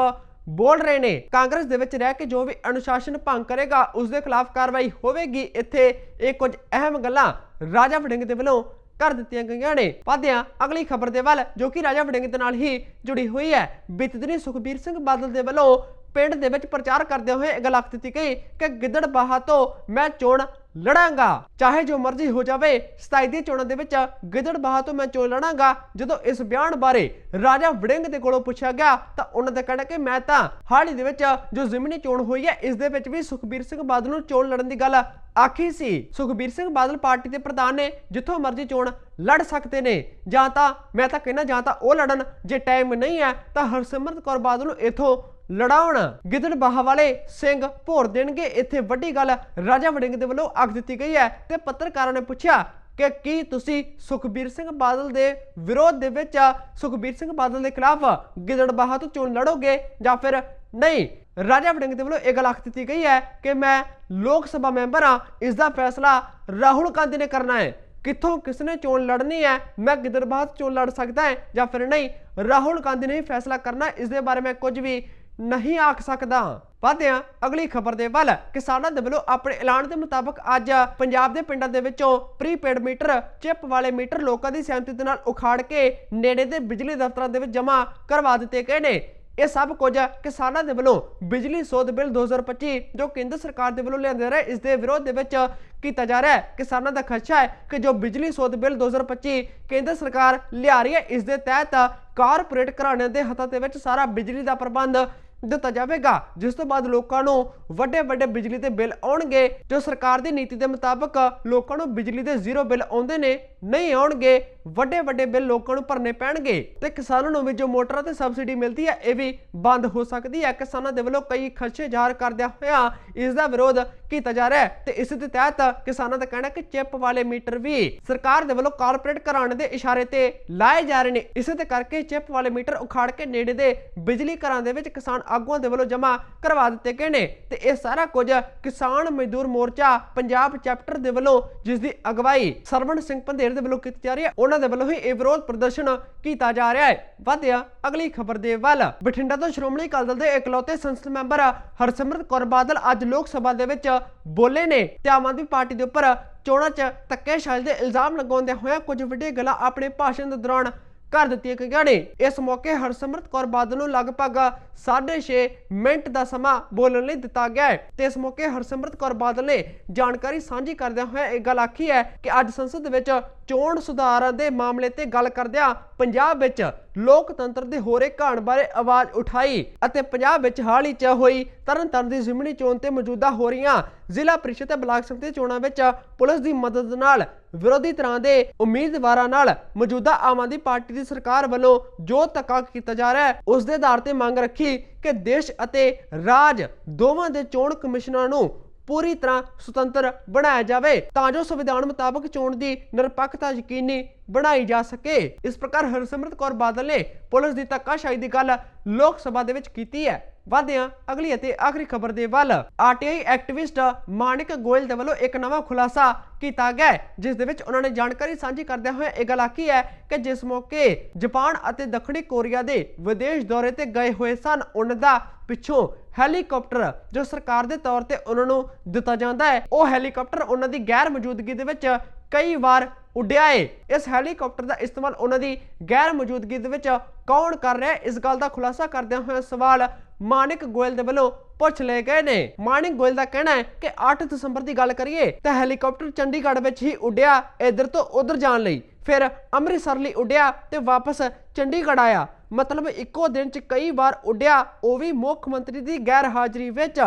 ਬੋਲ ਰਹੇ ਨੇ। ਕਾਂਗਰਸ ਦੇ ਵਿੱਚ ਰਹਿ ਕੇ ਜੋ ਵੀ ਅਨੁਸ਼ਾਸਨ ਭੰਗ ਕਰੇਗਾ, ਉਸ ਦੇ ਖਿਲਾਫ ਕਾਰਵਾਈ ਹੋਵੇਗੀ। ਇੱਥੇ ਇਹ ਕੁਝ ਅਹਿਮ ਗੱਲਾਂ ਰਾਜਾ ਵੜਿੰਗ ਦੇ ਵੱਲੋਂ ਕਰ ਦਿੱਤੀਆਂ ਗਈਆਂ ਨੇ। ਪਾਦਿਆਂ ਅਗਲੀ ਖਬਰ ਦੇ ਵੱਲ, ਜੋ ਕਿ ਰਾਜਾ ਵੜਿੰਗ ਦੇ ਨਾਲ ਹੀ ਜੁੜੀ ਹੋਈ ਹੈ। ਬੀਤੇ ਦਿਨੀ ਸੁਖਬੀਰ ਸਿੰਘ ਬਾਦਲ ਦੇ ਵੱਲੋਂ ਪਿੰਡ ਦੇ ਵਿੱਚ ਪ੍ਰਚਾਰ ਕਰਦੇ ਹੋਏ ਇਹ ਗੱਲ ਆਖ ਦਿੱਤੀ ਗਈ ਕਿ ਗਿੱਦੜਬਾਹਾ ਤੋਂ ਮੈਂ ਚੋਣ ਲੜਾਂਗਾ। ਚਾਹੇ ਜੋ ਮਰਜ਼ੀ ਹੋ ਜਾਵੇ 27 ਦੀ ਚੋਣਾਂ ਦੇ ਵਿੱਚ ਗਿੱਦੜਬਾਹਾ ਤੋਂ ਮੈਂ ਚੋਣ ਲੜਾਂਗਾ। ਜਦੋਂ ਇਸ ਬਿਆਨ ਬਾਰੇ ਰਾਜਾ ਵੜਿੰਗ ਦੇ ਕੋਲੋਂ ਪੁੱਛਿਆ ਗਿਆ, ਤਾਂ ਉਹਨਾਂ ਦਾ ਕਹਿਣਾ ਕਿ ਮੈਂ ਤਾਂ ਹਾਲ ਹੀ ਦੇ ਵਿੱਚ ਜੋ ਜ਼ਿਮਨੀ ਚੋਣ ਹੋਈ ਹੈ, ਇਸ ਦੇ ਵਿੱਚ ਵੀ ਸੁਖਬੀਰ ਸਿੰਘ ਬਾਦਲ ਨੂੰ ਚੋਣ ਲੜਨ ਦੀ ਗੱਲ ਆਖੀ ਸੀ। ਸੁਖਬੀਰ ਸਿੰਘ ਬਾਦਲ ਪਾਰਟੀ ਦੇ ਪ੍ਰਧਾਨ ਨੇ ਜਿੱਥੋਂ ਮਰਜ਼ੀ ਚੋਣ ਲੜ ਸਕਦੇ ਨੇ, ਜਾਂ ਤਾਂ, ਮੈਂ ਤਾਂ ਕਹਿੰਦਾ ਜਾਂ ਤਾਂ ਉਹ ਲੜਨ। ਜੇ ਟਾਈਮ ਨਹੀਂ ਹੈ, ਤਾਂ ਹਰਸਿਮਰਤ ਕੌਰ ਬਾਦਲ ਨੂੰ ਇਥੋਂ ਲੜਾਉਣ। ਗਿੱਦੜਬਾਹਾ ਵਾਲੇ ਸਿੰਘ ਭੋਰ ਦੇਣਗੇ। ਇੱਥੇ ਵੱਡੀ ਗੱਲ ਰਾਜਾ ਵੜਿੰਗ ਦੇ ਵੱਲੋਂ ਆਖ ਦਿੱਤੀ ਗਈ ਹੈ ਤੇ ਪੱਤਰਕਾਰਾਂ ਨੇ ਪੁੱਛਿਆ ਕਿ ਕੀ ਤੁਸੀਂ ਸੁਖਬੀਰ ਸਿੰਘ ਬਾਦਲ ਦੇ ਵਿਰੋਧ ਦੇ ਵਿੱਚ ਸੁਖਬੀਰ ਸਿੰਘ ਬਾਦਲ ਦੇ ਖਿਲਾਫ ਗਿੱਦੜਬਾਹਾ ਤੋਂ ਚੋਣ ਲੜੋਗੇ ਜਾਂ ਫਿਰ ਨਹੀਂ? ਰਾਜਾ ਵੜਿੰਗ ਦੇ ਵੱਲੋਂ ਇਹ ਗੱਲ ਆਖ ਦਿੱਤੀ ਗਈ ਹੈ ਕਿ ਮੈਂ ਲੋਕ ਸਭਾ ਮੈਂਬਰ ਹਾਂ। ਇਸ ਦਾ ਫੈਸਲਾ ਰਾਹੁਲ ਗਾਂਧੀ ਨੇ ਕਰਨਾ ਹੈ। ਕਿੱਥੋਂ ਕਿਸ ਨੇ ਚੋਣ ਲੜਨੀ ਹੈ? ਮੈਂ ਗਿੱਦੜਬਾਹਾ ਤੋਂ ਚੋਣ ਲੜ ਸਕਦਾ ਹੈ ਜਾਂ ਫਿਰ ਨਹੀਂ? ਰਾਹੁਲ ਗਾਂਧੀ ਨੇ ਹੀ ਫੈਸਲਾ ਕਰਨਾ ਇਸ ਦੇ ਬਾਰੇ ਮੈਂ ਕੁਝ ਵੀ ਨਹੀਂ ਆਖ ਸਕਦਾ। ਵਧਿਆਂ, ਅਗਲੀ ਖਬਰ ਦੇ ਵੱਲ ਕਿਸਾਨਾਂ ਦੇ ਵੱਲੋਂ ਆਪਣੇ ਐਲਾਨ ਦੇ ਮੁਤਾਬਕ ਅੱਜ ਪੰਜਾਬ ਦੇ ਪਿੰਡਾਂ ਦੇ ਵਿੱਚੋਂ ਪ੍ਰੀਪੇਡ ਮੀਟਰ, ਚਿਪ ਵਾਲੇ ਮੀਟਰ ਲੋਕਾਂ ਦੀ ਸਹਿਮਤੀ ਦੇ ਨਾਲ ਉਖਾੜ ਕੇ ਨੇੜੇ ਦੇ ਬਿਜਲੀ ਦਫ਼ਤਰਾਂ ਦੇ ਵਿੱਚ ਜਮ੍ਹਾਂ ਕਰਵਾ ਦਿੱਤੇ ਗਏ ਨੇ। ਇਹ ਸਭ ਕੁਝ ਕਿਸਾਨਾਂ ਦੇ ਵੱਲੋਂ ਬਿਜਲੀ ਸੋਧ ਬਿੱਲ 2025 ਜੋ ਕੇਂਦਰ ਸਰਕਾਰ ਦੇ ਵੱਲੋਂ ਲਿਆਂਦਾ ਰਹੇ, ਇਸ ਦੇ ਵਿਰੋਧ ਦੇ ਵਿੱਚ ਕੀਤਾ ਜਾ ਰਿਹਾ ਹੈ। ਕਿਸਾਨਾਂ ਦਾ ਖਦਸ਼ਾ ਹੈ ਕਿ ਜੋ ਬਿਜਲੀ ਸੋਧ ਬਿੱਲ 2025 ਕੇਂਦਰ ਸਰਕਾਰ ਲਿਆ ਰਹੀ ਹੈ, ਇਸ ਦੇ ਤਹਿਤ ਕਾਰਪੋਰੇਟ ਘਰਾਣਿਆਂ ਦੇ ਹੱਥਾਂ ਦੇ ਵਿੱਚ ਸਾਰਾ ਬਿਜਲੀ ਦਾ ਪ੍ਰਬੰਧ ਦਿੱਤਾ ਜਾਵੇਗਾ, ਜਿਸ ਤੋਂ ਬਾਅਦ ਲੋਕਾਂ ਨੂੰ ਵੱਡੇ ਵੱਡੇ ਬਿਜਲੀ ਦੇ ਬਿੱਲ ਆਉਣਗੇ, ਜੋ ਸਰਕਾਰ ਦੀ ਨੀਤੀ ਦੇ ਮੁਤਾਬਕ ਲੋਕਾਂ ਨੂੰ ਬਿਜਲੀ ਦੇ ਜ਼ੀਰੋ ਬਿੱਲ ਆਉਂਦੇ ਨੇ, ਨਹੀਂ ਆਉਣਗੇ, ਵੱਡੇ ਵੱਡੇ ਬਿੱਲ ਲੋਕਾਂ ਨੂੰ ਭਰਨੇ ਪੈਣਗੇ। ਤੇ ਕਿਸਾਨਾਂ ਨੂੰ ਵੀ ਜੋ ਮੋਟਰਾਂ ਤੇ ਸਬਸਿਡੀ ਮਿਲਦੀ ਹੈ, ਇਹ ਵੀ ਬੰਦ ਹੋ ਸਕਦੀ ਹੈ। ਕਿਸਾਨਾਂ ਦੇ ਵੱਲੋਂ ਕਈ ਖਦਸ਼ੇ ਜ਼ਾਹਰ ਕਰਦਿਆਂ ਹੋਇਆ ਇਸ ਦਾ ਵਿਰੋਧ ਕੀਤਾ ਜਾ ਰਿਹਾ ਹੈ। ਤੇ ਇਸ ਦੇ ਤਹਿਤ ਕਿਸਾਨਾਂ ਦਾ ਕਹਿਣਾ ਕਿ ਚਿੱਪ ਵਾਲੇ ਮੀਟਰ ਵੀ ਸਰਕਾਰ ਦੇ ਵੱਲੋਂ ਕਾਰਪੋਰੇਟ ਘਰਾਣੇ ਦੇ ਇਸ਼ਾਰੇ ਤੇ ਲਾਏ ਜਾ ਰਹੇ ਨੇ। ਇਸੇ ਤੇ ਕਰਕੇ ਚਿਪ ਵਾਲੇ ਮੀਟਰ ਉਖਾੜ ਕੇ ਨੇੜੇ ਦੇ ਬਿਜਲੀ ਘਰਾਂ ਦੇ ਵਿੱਚ ਕਿਸਾਨ ਆਗੂਆਂ ਦੇ ਵੱਲੋਂ ਜਮ੍ਹਾਂ ਕਰਵਾ ਦਿੱਤੇ ਗਏ ਨੇ ਤੇ ਇਹ ਸਾਰਾ ਕੁਝ ਕਿਸਾਨ ਮਜ਼ਦੂਰ ਮੋਰਚਾ ਪੰਜਾਬ ਚੈਪਟਰ ਦੇ ਵੱਲੋਂ ਜਿਸ ਦੀ ਅਗਵਾਈ ਸਰਵਣ ਸਿੰਘ ਪੰਧੇਰ ਦੇ ਵੱਲੋਂ ਕੀਤੀ ਜਾ ਰਹੀ ਹੈ, ਉਹਨਾਂ ਦੇ ਵੱਲੋਂ ਹੀ ਇਹ ਵਿਰੋਧ ਪ੍ਰਦਰਸ਼ਨ ਕੀਤਾ ਜਾ ਰਿਹਾ ਹੈ। ਵਧਿਆ ਅਗਲੀ ਖਬਰ ਦੇ ਵੱਲ। ਬਠਿੰਡਾ ਤੋਂ ਸ਼੍ਰੋਮਣੀ ਅਕਾਲੀ ਦਲ ਦੇ ਇਕਲੌਤੇ ਸੰਸਦ ਮੈਂਬਰ ਹਰਸਿਮਰਤ ਕੌਰ ਬਾਦਲ ਅੱਜ ਲੋਕ ਸਭਾ ਦੇ ਵਿੱਚ ਬੋਲੇ ਨੇ ਤੇ ਆਮ ਆਦਮੀ ਪਾਰਟੀ ਦੇ ਉੱਪਰ ਚੋਣਾਂ 'ਚ ਧੱਕੇਸ਼ਾਹੀ ਦੇ ਇਲਜ਼ਾਮ ਲਗਾਉਂਦੇ ਹੋਇਆ ਕੁਝ ਵੱਡੀਆਂ ਗੱਲਾਂ ਆਪਣੇ ਭਾਸ਼ਣ ਦੇ ਦੌਰਾਨ ਕਰ ਦਿੱਤੀਆਂ ਗਈਆਂ ਨੇ ਇਸ ਮੌਕੇ ਹਰਸਿਮਰਤ ਕੌਰ ਬਾਦਲ ਨੂੰ ਲਗਭਗ 6.5 ਮਿੰਟ ਦਾ ਸਮਾਂ ਬੋਲਣ ਲਈ ਦਿੱਤਾ ਗਿਆ ਹੈ ਤੇ ਇਸ ਮੌਕੇ ਹਰਸਿਮਰਤ ਕੌਰ ਬਾਦਲ ਨੇ ਜਾਣਕਾਰੀ ਸਾਂਝੀ ਕਰਦਿਆਂ ਹੋਇਆ ਇਹ ਗੱਲ ਆਖੀ ਹੈ ਕਿ ਅੱਜ ਸੰਸਦ ਵਿੱਚ ਚੋਣ ਸੁਧਾਰਾਂ ਦੇ ਮਾਮਲੇ ਤੇ ਗੱਲ ਕਰਦਿਆਂ ਪੰਜਾਬ ਵਿੱਚ ਲੋਕਤੰਤਰ ਦੇ ਹੋਰੇ ਘਾਣ ਬਾਰੇ ਆਵਾਜ਼ ਉਠਾਈ ਅਤੇ ਪੰਜਾਬ ਵਿੱਚ ਹਾਲ ਹੀ ਚ ਹੋਈ ਤਰਨਤਾਰਨ ਦੀ ਜ਼ਿਮਨੀ ਚੋਣ ਤੇ ਮੌਜੂਦਾ ਹੋ ਰਹੀਆਂ ਜ਼ਿਲ੍ਹਾ ਪ੍ਰੀਸ਼ਦ ਤੇ ਬਲਾਕ ਸੰਮਤੀ ਚੋਣਾਂ ਵਿੱਚ ਪੁਲਿਸ ਦੀ ਮਦਦ ਨਾਲ ਵਿਰੋਧੀ ਤਰ੍ਹਾਂ ਦੇ ਉਮੀਦਵਾਰਾਂ ਨਾਲ ਮੌਜੂਦਾ ਆਮ ਆਦਮੀ ਪਾਰਟੀ ਦੀ ਸਰਕਾਰ ਵੱਲੋਂ ਜੋ ਧੱਕਾ ਕੀਤਾ ਜਾ ਰਿਹਾ ਹੈ, ਉਸ ਦੇ ਆਧਾਰ ਤੇ ਮੰਗ ਰੱਖੀ ਕਿ ਦੇਸ਼ ਅਤੇ ਰਾਜ ਦੋਵਾਂ ਦੇ ਚੋਣ ਕਮਿਸ਼ਨਰਾਂ ਨੂੰ ਪੂਰੀ ਤਰ੍ਹਾਂ ਸੁਤੰਤਰ ਬਣਾਇਆ ਜਾਵੇ ਤਾਂ ਜੋ ਸੰਵਿਧਾਨ ਮੁਤਾਬਕ ਚੋਣ ਦੀ ਨਿਰਪੱਖਤਾ ਯਕੀਨੀ ਬਣਾਈ ਜਾ ਸਕੇ। ਇਸ ਪ੍ਰਕਾਰ ਹਰਸਿਮਰਤ ਕੌਰ ਬਾਦਲ ਨੇ ਪੁਲਿਸ ਦੀ ਧੱਕਾਸ਼ਾਹੀ ਦੀ ਗੱਲ ਲੋਕ ਸਭਾ ਦੇ ਵਿੱਚ ਕੀਤੀ ਹੈ। ਵਧਿਆਂ, ਅਗਲੀ ਅਤੇ ਆਖਰੀ ਖਬਰ ਦੇ ਵੱਲ। ਆਰਟੀਆਈ ਐਕਟਿਵਿਸਟ ਮਾਨਿਕ ਗੋਇਲ ਦੇ ਵੱਲੋਂ ਇੱਕ ਨਵਾਂ ਖੁਲਾਸਾ ਕੀਤਾ ਗਿਆ ਜਿਸ ਦੇ ਵਿੱਚ ਉਹਨਾਂ ਨੇ ਜਾਣਕਾਰੀ ਸਾਂਝੀ ਕਰਦਿਆਂ ਹੋਏ ਇਹ ਗੱਲ ਆਖੀ ਹੈ ਕਿ ਜਿਸ ਮੌਕੇ ਜਾਪਾਨ ਅਤੇ ਦੱਖਣੀ ਕੋਰੀਆ ਦੇ ਵਿਦੇਸ਼ ਦੌਰੇ ਤੇ ਗਏ ਹੋਏ ਸਨ, ਉਹਨਾਂ ਦਾ ਪਿੱਛੋਂ ਹੈਲੀਕਾਪਟਰ ਜੋ ਸਰਕਾਰ ਦੇ ਤੌਰ ਤੇ ਉਹਨਾਂ ਨੂੰ ਦਿੱਤਾ ਜਾਂਦਾ ਹੈ, ਉਹ ਹੈਲੀਕਾਪਟਰ ਉਹਨਾਂ ਦੀ ਗੈਰ ਮੌਜੂਦਗੀ ਦੇ ਵਿੱਚ ਕਈ ਵਾਰ ਉੱਡਿਆ ਏ। ਇਸ ਹੈਲੀਕਾਪਟਰ ਦਾ ਇਸਤੇਮਾਲ ਉਹਨਾਂ ਦੀ ਗੈਰ ਮੌਜੂਦਗੀ ਦੇ ਵਿੱਚ ਕੌਣ ਕਰ ਰਿਹਾ ਇਸ ਗੱਲ ਦਾ ਖੁਲਾਸਾ ਕਰਦਿਆਂ ਹੋਇਆ ਸਵਾਲ ਮਾਨਿਕ ਗੋਇਲ ਦੇ ਵੱਲੋਂ ਪੁੱਛ ਲਏ ਗਏ ਨੇ। ਮਾਨਿਕ ਗੋਇਲ ਦਾ ਕਹਿਣਾ ਹੈ ਕਿ 8 ਦਸੰਬਰ ਦੀ ਗੱਲ ਕਰੀਏ ਤਾਂ ਹੈਲੀਕਾਪਟਰ ਚੰਡੀਗੜ੍ਹ ਵਿੱਚ ਹੀ ਉੱਡਿਆ ਇੱਧਰ ਤੋਂ ਉੱਧਰ ਜਾਣ ਲਈ। ਫਿਰ ਅੰਮ੍ਰਿਤਸਰ ਲਈ ਉੱਡਿਆ ਤੇ ਵਾਪਸ ਚੰਡੀਗੜ੍ਹ ਆਇਆ। ਮਤਲਬ ਇੱਕੋ ਦਿਨ 'ਚ ਕਈ ਵਾਰ ਉੱਡਿਆ, ਉਹ ਵੀ ਮੁੱਖ ਮੰਤਰੀ ਦੀ ਗੈਰ ਹਾਜ਼ਰੀ ਵਿੱਚ।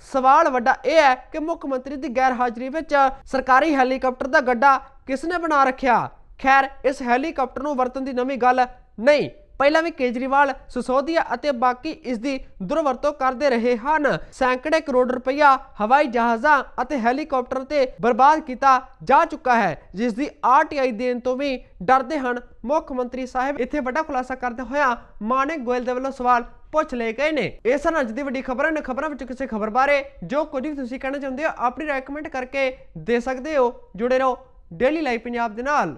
ਸਵਾਲ ਵੱਡਾ ਇਹ ਹੈ ਕਿ ਮੁੱਖ ਮੰਤਰੀ ਦੀ ਗੈਰ ਹਾਜ਼ਰੀ ਵਿੱਚ ਸਰਕਾਰੀ ਹੈਲੀਕਾਪਟਰ ਦਾ ਗੱਡਾ ਕਿਸ ਨੇ ਬਣਾ ਰੱਖਿਆ? ਖੈਰ, ਇਸ ਹੈਲੀਕਾਪਟਰ ਨੂੰ ਵਰਤਣ ਦੀ ਨਵੀਂ ਗੱਲ ਨਹੀਂ। ਪਹਿਲਾਂ ਵੀ ਕੇਜਰੀਵਾਲ ਸਿਸੋਦੀਆ ਅਤੇ ਬਾਕੀ ਇਸ ਦੀ ਦੁਰਵਰਤੋਂ ਕਰਦੇ ਰਹੇ ਹਨ। ਸੈਂਕੜੇ ਕਰੋੜ ਰੁਪਇਆ ਹਵਾਈ ਜਹਾਜ਼ਾਂ ਅਤੇ ਹੈਲੀਕਾਪਟਰ ਤੇ ਬਰਬਾਦ ਕੀਤਾ ਜਾ ਚੁੱਕਾ ਹੈ, ਜਿਸ ਦੀ ਆਰਟੀਆਈ ਦੇਣ ਤੋਂ ਵੀ ਡਰਦੇ ਹਨ ਮੁੱਖ ਮੰਤਰੀ ਸਾਹਿਬ। ਇੱਥੇ ਵੱਡਾ ਖੁਲਾਸਾ ਕਰਦੇ ਹੋਇਆ ਮਾਨਿਕ ਗੋਇਲ ਦੇ ਵੱਲੋਂ ਸਵਾਲ ਪੁੱਛ ਲਏ ਗਏ ਨੇ। ਇਹ ਸਨ ਅੱਜ ਦੀ ਵੱਡੀ ਖਬਰਾਂ ਨੇ ਖਬਰਾਂ ਵਿੱਚ ਕਿਸੇ ਖਬਰ ਬਾਰੇ ਜੋ ਕੁਝ ਵੀ ਤੁਸੀਂ ਕਹਿਣਾ ਚਾਹੁੰਦੇ ਹੋ, ਆਪਣੀ ਰეკਮੈਂਡ ਕਰਕੇ ਦੇ ਸਕਦੇ ਹੋ। ਜੁੜੇ ਰਹੋ ਡੇਲੀ ਲਾਈਵ ਪੰਜਾਬ ਦੇ ਨਾਲ।